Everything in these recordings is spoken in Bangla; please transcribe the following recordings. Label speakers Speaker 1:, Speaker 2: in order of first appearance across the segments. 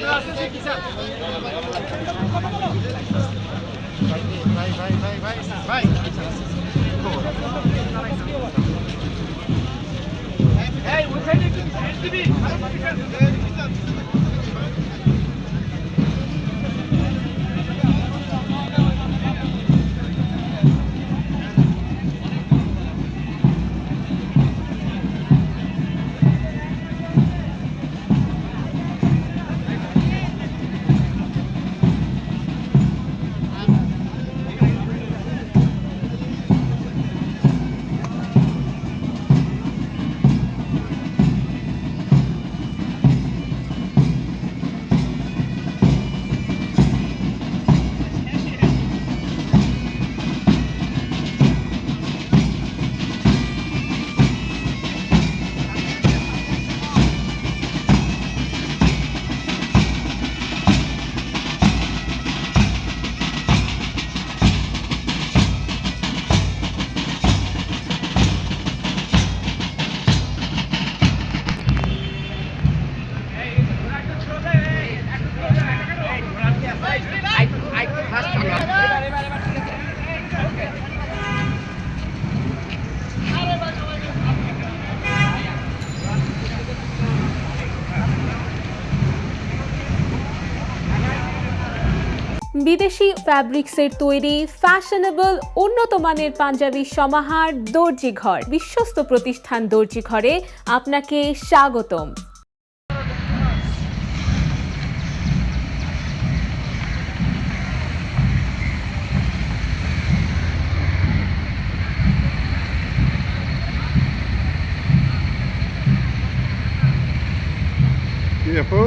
Speaker 1: Vai, vai, vai, vai, vai. Hey, we're heading to the বিদেশি ফ্যাব্রিক্সের তৈরি ফ্যাশনেবল উন্নত মানের পাঞ্জাবি সমাহার দর্জি ঘর। বিশ্বস্ত প্রতিষ্ঠান দর্জি ঘরে আপনাকে স্বাগতম।
Speaker 2: কি আপু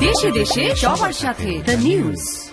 Speaker 3: দেশে দেশে সবার সাথে। The news